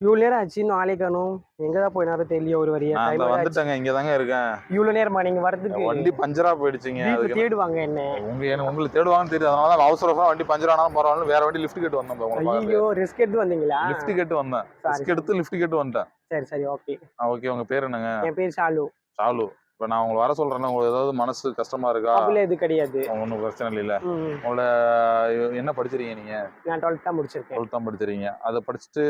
இவ்வளோ நேரம் ஆச்சு இன்னும் ஆளே காணும். எங்க தான் போயினாரோ தெரியல ஒரு வரியா வந்துட்டேங்க இங்க தாங்க இருக்கேன். இவ்வளோ நேரமா நீங்க வரதுக்கு? வண்டி பஞ்சரா போயிடுச்சுங்க அதுக்கு தேடுவாங்க என்ன? உங்க எனக்கு உங்களுக்கு தேடுவாங்கன்னு தெரியுது. அதனால தான் அவசர அவசரம் வண்டி பஞ்சர் ஆனாலும் பரவாயில்ல வேற வண்டி லிஃப்ட் கேட்டு வந்தேன் உங்களை ஐயோ ரிஸ்க் எடுத்து வந்தீங்களா? லிஃப்ட் கேட்டு வந்தேன். ரிஸ்க் எடுத்து லிஃப்ட் கேட்டு வந்துட்டேன். சரி சரி ஓகே ஓகே உங்க பேர் என்னங்க? என் பேர் ஷாலு. சாலு இப்ப நான் உங்களை வர சொல்றேன்னா உங்களுக்கு ஏதாவது மனசு கஷ்டமா இருக்கா? அப்படிலாம் இது கிடையாது. ஒன்றும் பிரச்சனை இல்லை உங்களோட என்ன படிச்சிருக்கீங்க நீங்க? நான் டுவெல்த் தான் முடிச்சிருக்கேன். டுவெல்த் தான் படிச்சிருக்கீங்க. அதை படிச்சுட்டு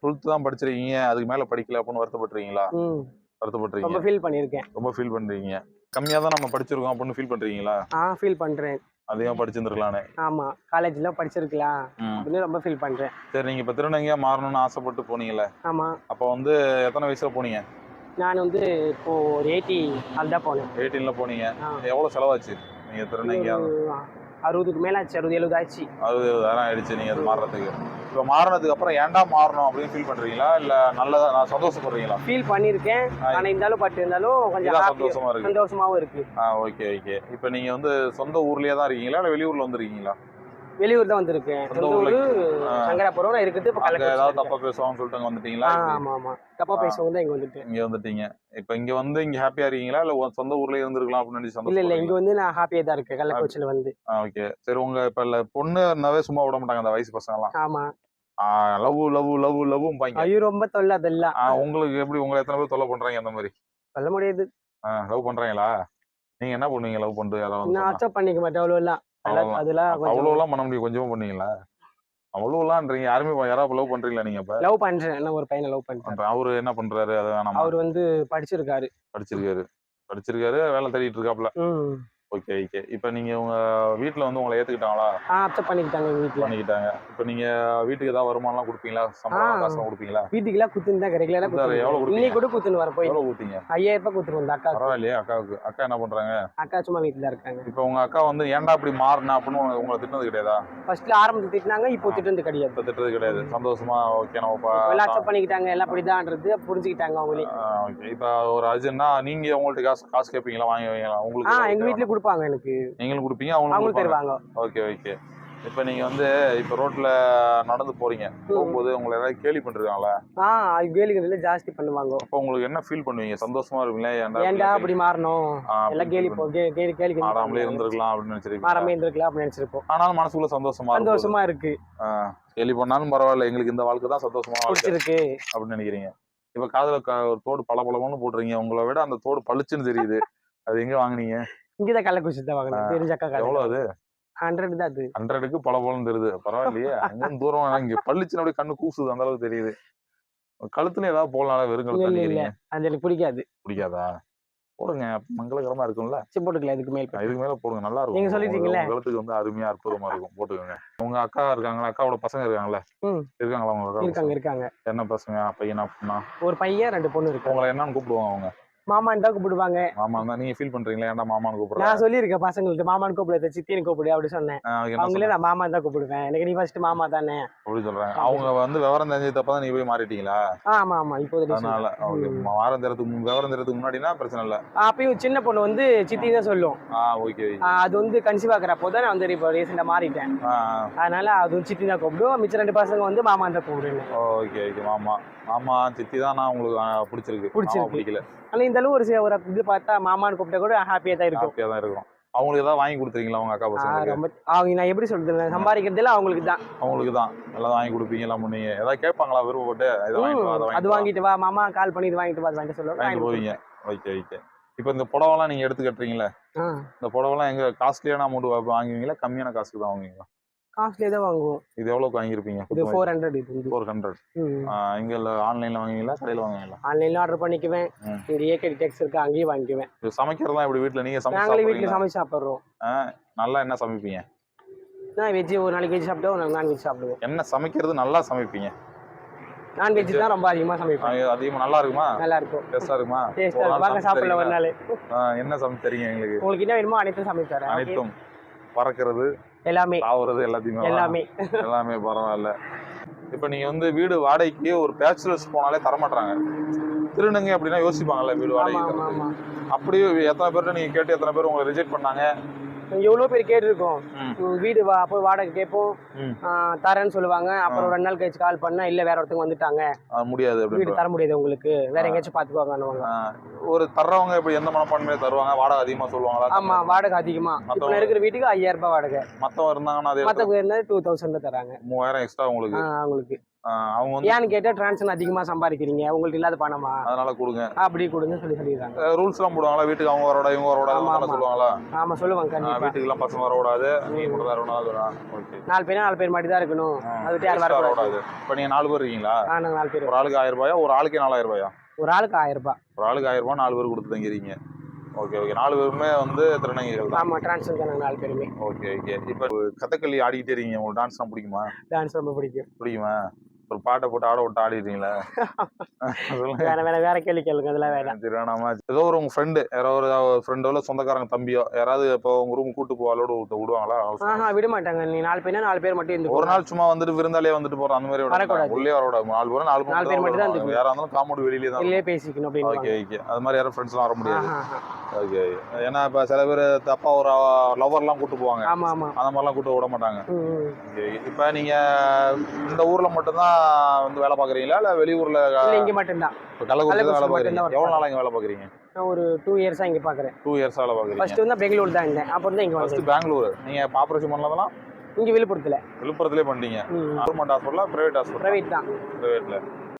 டுவெல்த் தான் படிச்சிருக்கீங்க. அதுக்கு மேல படிக்கல அப்படின்னு வருத்தப்பட்டுறீங்களா ம். ரொம்ப வருத்தப்பட்டுறீங்க ஃபீல் பண்ணியிருக்கேன். ரொம்ப ஃபீல் பண்றீங்க. கம்மியா தான் நம்ம படிச்சிருக்கோம் அப்படின்னு ஃபீல் பண்றீங்களா? ஆ ஃபீல் பண்றேன். அதிகமா படிச்சிருந்துருக்கலான்னு ஆமா காலேஜ்ல படிச்சிருக்கலாம். அப்படின்னு ரொம்ப ஃபீல் பண்றேன். சரி நீங்க இப்ப திருநங்கையா மாறணும்னு ஆசைப்பட்டு போனீங்கல்ல? ஆமா. அப்ப வந்து எத்தனை வயசுல போனீங்க? நான் வந்து இப்போ ஒரு எயிட்டி தான் போனேன். எயிட்டீன்ல போனீங்க. ஆ. எவ்வளவு செலவாச்சு? நீங்க திருநங்கையா ஒரு அறுபதுக்கு மேல ஆச்சு அறுபது எழுபது ஆச்சு. அறுபது எழுபதாயிரம் ஆயிடுச்சு நீங்க அது மாறுறதுக்கு. இப்ப மாறினதுக்கு அப்புறம் ஏன்டா மாறணும் அப்படின்னு ஃபீல் பண்றீங்களா? இல்ல நல்லதா நான் சந்தோஷப்படுறீங்களா? ஃபீல் பண்ணியிருக்கேன். ஆ. ஆனா இருந்தாலும் பட் இருந்தாலும் கொஞ்சம் இதான் happy- சந்தோஷமா இருக்கு. சந்தோஷமாவும் இருக்கு. ஆ ஓகே ஓகே இப்ப நீங்க வந்து சொந்த ஊர்லயே தான் இருக்கீங்களா? இல்ல வெளியூர்ல வந்திருக்கீங்களா? வெளியூர் தான் வந்திருக்கேன் ஊர்ல-. சங்கராபுரம் நான் இருக்குது. இப்போ ஏதாவது தப்பா பேசுவாங்கன்னு சொல்லிட்டு வந்துட்டீங்களா? ஆமா ஆமா. தப்பா. பேசவும் தான் இங்க வந்துட்டு. இங்க வந்துட்டீங்க. இப்ப இங்க வந்து இங்க ஹாப்பியா இருக்கீங்களா? இல்ல சொந்த ஊர்லயே இருந்திருக்கலாம் அப்படின்னு இல்ல இல்ல. இங்க வந்து நான் ஹாப்பியா தான் இருக்கேன். கள்ளக்குறிச்சியில வந்து. ஓகே சரி உங்க இப்ப இல்ல பொண்ணு இருந்தாவே சும்மா விட மாட்டாங்க அந்த வயசு பசங்க எல்லாம் ஆமா லவ் லவ் லவ் லவ் பாங்க ஐயோ ரொம்ப தொல்லை அதெல்லாம். உங்களுக்கு எப்படி உங்களை எத்தனை பேர் தொல்லை பண்றாங்க அந்த மாதிரி? சொல்ல முடியாது. லவ் பண்றாங்களா? நீங்க என்ன பண்ணுவீங்க லவ் யாராவது நான் அக்செப்ட் பண்ணிக்க மாட்டேன் அவ்வளோ எல்லாம். அதெல்லாம் அவ்வளவுலாம் பண்ண முடியும். கொஞ்சமா பண்ணீங்களா? அவ்வளவுலாம்ன்றீங்க யாருமே யாராவது லவ் பண்றீங்களா நீங்க இப்ப லவ் பண்றேன். ஒரு பையனை லவ் பண்றேன். அவரு என்ன பண்றாரு? அவர் வந்து படிச்சிருக்காரு. படிச்சிருக்காரு. படிச்சிருக்காரு. வேலை தேடிட்டு இருக்காப்ல. ஓகே ஓகே இப்ப நீங்க உங்க வீட்ல வந்து உங்களை ஏத்துக்கிட்டாங்களா? ஆ அக்செப்ட் பண்ணிக்கிட்டாங்க எங்க வீட்டுல பண்ணிக்கிட்டாங்க. இப்ப நீங்க வீட்டுக்கு ஏதாவது வருமானம்லாம் கொடுப்பீங்களா? சம்பளம் ஆ. காசுலாம் கொடுப்பீங்களா? வீட்டுக்கெல்லாம் குத்துன்னு தான் ரெகுலரா குத்தாரு, எவ்வளவு குத்து கொடுப்பீங்க? இன்னைக்கு கூட குத்துன்னு வர போய் எவ்வளவு கொடுத்தீங்க ஐயாயிரம் ரூபாய் குத்துட்டு வந்த அக்கா பரவாயில்லையே அக்காவுக்கு. அக்கா என்ன பண்றாங்க? அக்கா சும்மா வீட்டுல இருக்காங்க. இப்ப உங்க அக்கா வந்து ஏன்டா இப்படி மாறினா அப்படின்னு உங்களை- உங்களை திட்டினது கிடையாதா? ஃபர்ஸ்ட்ல ஆரம்பத்துல திட்டினாங்க இப்போ திட்டுறது கிடையாது. இப்ப திட்டுறது கிடையாது. சந்தோஷமா ஓகே நம்ம எல்லாம் அக்செப்ட் பண்ணிக்கிட்டாங்க எல்லாம் அப்படிதான்றது புரிஞ்சுக்கிட்டாங்க அவங்களே. ஓகே இப்ப ஒரு அர்ஜென்ட்னா நீங்க உங்கள்ட்ட காசு காசு கேட்பீங்களா? வாங்கி வைங்களா? ஆ உங்களுக்கு எங்க வீட்ல கொடுப்பாங்க எனக்கு. நீங்களும் கொடுப்பீங்க அவங்களும் தருவாங்க. Okay okay. இப்ப நீங்க வந்து இப்ப ரோட்ல நடந்து போறீங்க. போகும்போது உங்களை யாராவது கேலி பண்ணிருக்காங்களா? ஆ கேலிகள் ஜாஸ்தி பண்ணுவாங்க. அப்ப உங்களுக்கு என்ன ஃபீல் பண்ணுவீங்க? சந்தோஷமா இருப்பீங்களா ஏன்டா ஏன்டா அப்படி மாறணும்? எல்லாம் கேலி போ கேலி கேலி கேலி பண்ணுவாங்க. இருந்திருக்கலாம் அப்படின்னு நினைச்சிருக்கீங்க மாறாம இருந்திருக்கலாம் அப்படின்னு நினைச்சிருப்போம். ஆனாலும் மனசுக்குள்ள சந்தோஷமா சந்தோஷமா இருக்கு. கேலி பண்ணாலும் பரவாயில்ல. எங்களுக்கு இந்த வாழ்க்கை தான் சந்தோஷமா பிடிச்சிருக்கு. அப்படின்னு நினைக்கிறீங்க. இப்ப காதுல ஒரு தோடு பல பலன்னு போடுறீங்க. உங்களை விட அந்த தோடு பளிச்சுன்னு தெரியுது. அது எங்க வாங்குனீங்க? இங்கதான் கள்ளக்குறிச்சி தான் வாங்கினேன். கடை எவ்வளவு அது? ஹண்ட்ரட் தான் அது. ஹண்ட்ரடுக்கு பல பலன்னு தெரியுது. பரவாயில்லையே. அங்க தூரம் இங்க பளிச்சுன்னு அப்படியே கண்ணு கூசுது அந்த அளவுக்கு தெரியுது. கழுத்துல ஏதாவது போடலாம் வெறும் கழுத்து இல்ல அது எனக்கு பிடிக்காது. பிடிக்காதா? போடுங்க. மங்களகரமா இருக்கும்ல. சரி போட்டுக்கலாம். இதுக்கு மேல் இதுக்கு மேல போடுங்க. நல்லா இருக்கும். நீங்க சொல்லிட்டீங்கல்ல. கழுத்துக்கு வந்து அருமையா அற்புதமா இருக்கும். போட்டுக்கோங்க. உங்க அக்கா இருக்காங்களா? அக்காவோட பசங்க இருக்காங்களா. இருக்காங்களா உங்க இருக்காங்க இருக்காங்க? என்ன பசங்க? பையனா பொண்ணா? ஒரு பையன் ரெண்டு பொண்ணு இருக்கு உங்களை என்னன்னு கூப்பிடுவாங்க அவங்க. மாமான்னு தான் கூப்பிடுவாங்க. மாமா தான் நீங்க ஃபீல் பண்றீங்களா? ஏன்டா மாமான்னு கூப்பிடுறேன் நான் சொல்லியிருக்கேன் பசங்கள்ட்ட மாமான்னு கூப்பிடாத சித்தின்னு கூப்பிடு அப்படி சொன்னேன். அவங்களே நான் மாமா தான் கூப்பிடுவேன். எனக்கு நீ ஃபர்ஸ்ட் மாமா தானே? அப்படி சொல்றாங்க. அவங்க வந்து விவரம் தெரிஞ்சது தான் நீ போய் மாறிட்டீங்களா? ஆமா ஆமா. இப்போ அதனால ஓகே வாரம் தரத்துக்கு விவரம் தரத்துக்கு முன்னாடினா பிரச்சனை இல்ல. அப்பயும் சின்ன பொண்ணு வந்து சித்தி தான் சொல்லும். ஆ ஓகே அது வந்து கன்சீவ் ஆகிறப்போ தான் நான் வந்து இப்போ ரீசெண்டாக மாறிட்டேன். அதனால அது சித்தி தான் கூப்பிடும். மிச்ச ரெண்டு பசங்க வந்து மாமா தான் கூப்பிடுவேன். ஓகே ஓகே மாமா. மாமா சித்தி தான் நான் உங்களுக்கு பிடிச்சிருக்கு. பிடிச்சிருக்கு. பிடிக்கல. ஆனால் இந்த அளவு ஒரு ஒரு இது பார்த்தா மாமான்னு கூப்பிட்டா கூட ஹாப்பியாக தான் இருக்கும். ஹாப்பியா தான் இருக்கும். அவங்களுக்கு ஏதாவது வாங்கி கொடுத்துருக்கீங்களா உங்க அக்கா ஆ, பசங்களுக்கு ரொம்ப அவங்க நான் எப்படி சொல்றது சம்பாதிக்கிறதுல அவங்களுக்கு தான். அவங்களுக்கு தான். எல்லாம் வாங்கி கொடுப்பீங்க எல்லாம் பண்ணுவீங்க. ஏதாவது கேட்பாங்களா விருப்பப்பட்டு? இதை வாங்கிட்டு வா, அதை வாங்கிட்டு வா. மாமா கால் பண்ணி இது வாங்கிட்டு வா வாங்கிட்டு சொல்லுவாங்க. வாங்கிட்டு போவீங்க. Okay okay. இப்போ இந்த புடவெல்லாம் நீங்க எடுத்து கட்டுறீங்களே? இந்த புடவெல்லாம் எங்க காஸ்ட்லியான அமௌண்ட் வாங்குவீங்களா? கம்மியான காசுக்கு தான் வாங்குவீங்களா? காஸ்ட்லியே தான் வாங்குவோம். இது எவ்வளவுக்கு வாங்கியிருப்பீங்க? இது ஃபோர் ஹண்ட்ரட் இது ஃபோர் ஹண்ட்ரட் இங்க ஆன்லைன்ல வாங்குவீங்களா? கடையில வாங்குவீங்களா? ஆன்லைன்ல ஆர்டர் பண்ணிக்குவேன். இங்க ஏகே டெக்ஸ் இருக்கு அங்கேயும் வாங்கிக்குவேன். சமைக்கிறதா இப்படி வீட்ல நீங்க சமைச்சு நாங்களே வீட்டில்? சமைச்சு சாப்பிட்றோம். நல்லா என்ன சமைப்பீங்க? நான் வெஜ் ஒரு நாளைக்கு வெஜ் நாளைக்கு நான்வெஜ் சாப்பிடுவோம். என்ன சமைக்கிறது நல்லா சமைப்பீங்க? நான்வெஜ் தான் ரொம்ப அதிகமாக சமைப்பேன். அது அதிகமா நல்லா இருக்குமா? நல்லா இருக்கும். டேஸ்டா இருக்குமா? டேஸ்டா வாங்க சாப்பிடல ஒரு? நாள். என்ன சமைச்சு தரீங்க எங்களுக்கு? உங்களுக்கு என்ன வேணுமோ அனைத்தும் okay? அனைத்தும். பறக்கிறது எல்லாமே. தாவுறது எல்லாத்தையுமே. எல்லாமே. எல்லாமே பரவாயில்ல. இப்போ நீங்க வந்து வீடு வாடகைக்கு ஒரு பேச்சுலர்ஸ் போனாலே தரமாட்டாங்க திருநங்கை அப்படின்னா யோசிப்பாங்கல்ல வீடு வாடகைக்கு அப்படியே எத்தனை பேர்ட்ட நீங்க கேட்டு எத்தனை பேர் உங்களை ரிஜெக்ட் பண்ணாங்க? எவ்வளோ பேர் கேட்டிருக்கோம். வீடு வா போய் வாடகை கேட்போம். தரேன்னு சொல்லுவாங்க. அப்புறம் ரெண்டு நாள் கழிச்சு கால் பண்ணா இல்ல வேற ஒருத்தவங்க வந்துட்டாங்க. முடியாது வீடு தர முடியாது உங்களுக்கு. வேற எங்கேயாச்சும் பாத்துக்குவாங்க ஒரு தர்றவங்க இப்ப எந்த மனப்பான்மையில தருவாங்க? வாடகை அதிகமா சொல்லுவாங்களா? ஆமா வாடகை அதிகமா. இப்ப மத்தவங்க- இருக்கிற வீட்டுக்கு ஐயாயிரம் ரூபாய் வாடகை. மத்தவங்க இருந்தாங்கன்னா அதே மத்த பேர் இருந்தா டூ தௌசண்ட்ல தராங்க. மூவாயிரம் எக்ஸ்ட்ரா உங்களுக்கு. அவங்களுக்கு. அவங்க வந்து ஏன்னு கேட்டா டிரான்சன் அதிகமா சம்பாதிக்கிறீங்க. உங்களுக்கு இல்லாத பணமா? அதனால கொடுங்க. அப்படி கொடுங்க சொல்லி சொல்லிடுறாங்க. ரூல்ஸ் எல்லாம் போடுவாங்களா? வீட்டுக்கு அவங்க வரக்கூடாது இவங்க ஆமா. சொல்லுவாங்களா? ஆமா. சொல்லுவாங்க வீட்டுக்கு எல்லாம் பசங்க வரக்கூடாது நீ தான் இருக்கணும் ஓகே நாலு பேர் நாலு பேர் மட்டும் தான் இருக்கணும் அது யாரும் வரக்கூடாது. இப்ப நீங்க நாலு பேர் இருக்கீங்களா? ஆ நாங்க நாலு பேர் ஒரு ஆளுக்கு ஆயிரம் ரூபாயா? ஒரு ஆளுக்கே நாலாயிரம் ரூபாயா? ஒரு ஆளுக்கு ஆயிரம் ரூபாய் ஒரு ஆளுக்கு ஆயிரம் ரூபாய் நாலு பேர் கொடுத்து தங்கிறீங்க ஓகே ஓகே நாலு பேருமே வந்து திருநங்கைகள் தான் ஆமா டிரான்ஸ்ஃபர் நாலு பேருமே. ஓகே ஓகே இப்போ கதகளி ஆடிக்கிட்டே இருக்கீங்க. உங்களுக்கு டான்ஸ்லாம் பிடிக்குமா? டான்ஸ் ரொம்ப பிடிக்கும். பிடிக்குமா? ஒரு பாட்டை போட்டு ஆட விட்டு ஆடிடுறீங்களா வேற வேற வேற கேள்வி கேளுங்க. அதெல்லாம் வேற சரி வேணாமா. ஏதோ ஒரு உங்க ஃப்ரெண்டு யாரோ ஒரு ஃப்ரெண்டோ இல்லை சொந்தக்காரங்க தம்பியோ யாராவது இப்போ உங்க ரூம் கூட்டு போவாளோட விடுவாங்களா? ஆஹா விட மாட்டாங்க. நீ நாலு பேர்னா நாலு பேர் மட்டும் இருந்து ஒரு நாள் சும்மா வந்துட்டு விருந்தாலே வந்துட்டு போறோம். அந்த மாதிரி. உள்ளே வரக்கூடாது. நாலு பேரும் நாலு பேர் மட்டும் தான் பேர் யாரா இருந்தாலும் காம்பவுண்ட் வெளியிலே தான் இல்லையே பேசிக்கணும் ஓகே ஓகே அது மாதிரி யாரும் ஃப்ரெண்ட்ஸ்லாம் வர முடியாது. ஓகே ஏன்னா இப்போ சில பேர் தப்பா ஒரு லவர்லாம் கூட்டு போவாங்க. ஆமா ஆமா. அந்த மாதிரிலாம் கூட்டு விட மாட்டாங்க. இப்போ நீங்க இந்த ஊர்ல மட்டும்தான் வந்து வேலை பாக்குறீங்களா இல்ல வெளியூர்ல இங்க மட்டும்தான். இப்போ கள்ளக்குறிச்சி வேலை கள்ளக்குறிச்சி பாக்குறீங்க மட்டும்தான் எவ்வளவு நாளா இங்க வேலை பாக்குறீங்க நான் ஒரு டூ இயர்ஸா இங்க பாக்குறேன் டூ இயர்ஸ் வேலை பாக்குறீங்க ஃபர்ஸ்ட் வந்து பெங்களூர் தான் இருந்தேன். அப்புறம் தான் இங்க வந்தேன். பெங்களூர். நீங்க ஆபரேஷன் பண்ணதெல்லாம் இங்க விழுப்புரத்துல. விழுப்புரத்திலே பண்ணிட்டீங்க. கவர்மெண்ட் ஹாஸ்பிட்டலா பிரைவேட் ஹாஸ்பிட்டல் பிரைவேட் தான். பிரைவேட்ல